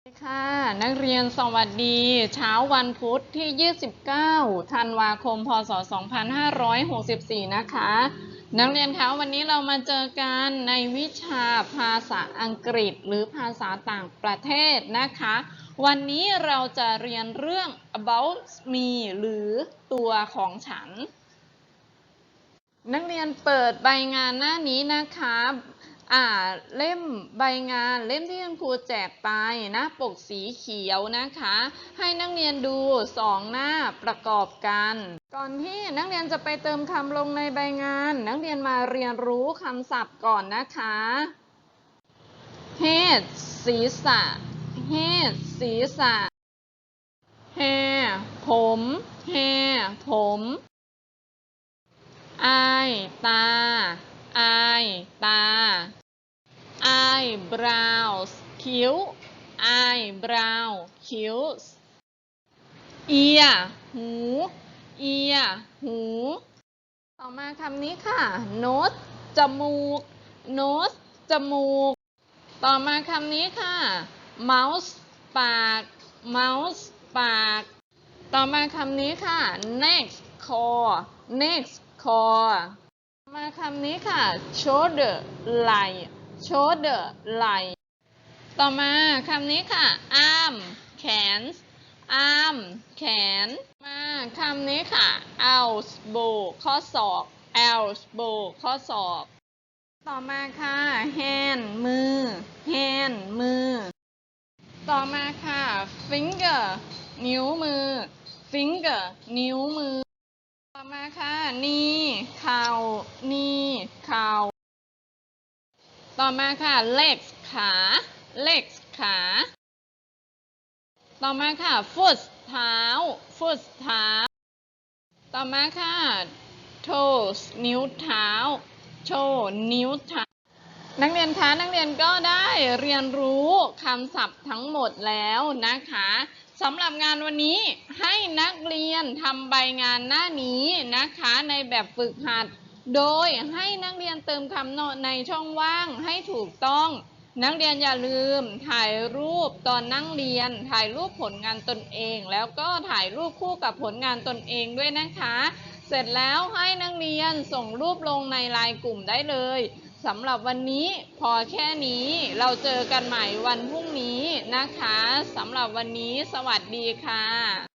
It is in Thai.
สวัสดีค่ะนักเรียนสวัสดี เช้าวันพุธที่ 29 ธันวาคม พศ 2564 นะคะ นักเรียนคะวันนี้เรามาเจอกันในวิชาภาษาอังกฤษ หรือภาษาต่างประเทศนะคะ วันนี้เราจะเรียนเรื่อง about me หรือตัวของฉัน นักเรียนเปิดใบงานหน้านี้นะคะ อ่าเล่มใบงานเล่มที่คุณครูแจกไปหน้าปกสีเขียวนะคะ ให้นักเรียนดูสองหน้าประกอบกัน ก่อนที่นักเรียนจะไปเติมคำลงในใบงาน นักเรียนมาเรียนรู้คำศัพท์ก่อนนะคะ head ศีรษะ head ศีรษะ hair ผม hair ผม eye ตา eye ตา eyebrows คิ้ว eyebrow คิ้ว ear หู ear หู ต่อมาคำนี้ค่ะ nose จมูก nose จมูก ต่อมาคำนี้ค่ะ mouse ปาก mouse ปาก ต่อมาคำนี้ค่ะ next call next call ต่อมาคำนี้ค่ะ shoulder ไหล่ shoulder ไหล่ต่อมาคำนี้ค่ะ arm แขน arm แขน มาคำนี้ค่ะ elbow ข้อศอก elbow ข้อศอก ต่อมาค่ะ hand มือ hand มือ ต่อมาค่ะ finger นิ้วมือ finger นิ้วมือต่อมาค่ะ knee เข่า knee เข่า ต่อมาค่ะ legs ขา legs ขา ต่อมาค่ะ foot เท้า foot เท้า ต่อมาค่ะ toes นิ้วเท้า toe นิ้วเท้า นักเรียนคะ นักเรียนก็ได้เรียนรู้คำศัพท์ทั้งหมดแล้วนะคะสำหรับงานวันนี้ให้นักเรียนทำใบงานหน้านี้นะคะในแบบฝึกหัด โดยให้นักเรียนเติมคำโน้ตในช่องว่างให้ถูกต้อง นักเรียนอย่าลืมถ่ายรูปตอนนั่งเรียน ถ่ายรูปผลงานตนเอง แล้วก็ถ่ายรูปคู่กับผลงานตนเองด้วยนะคะ เสร็จแล้วให้นักเรียนส่งรูปลงในไลน์กลุ่มได้เลยสำหรับวันนี้พอแค่นี้เราเจอกันใหม่วันพรุ่งนี้นะคะสำหรับวันนี้สวัสดีค่ะ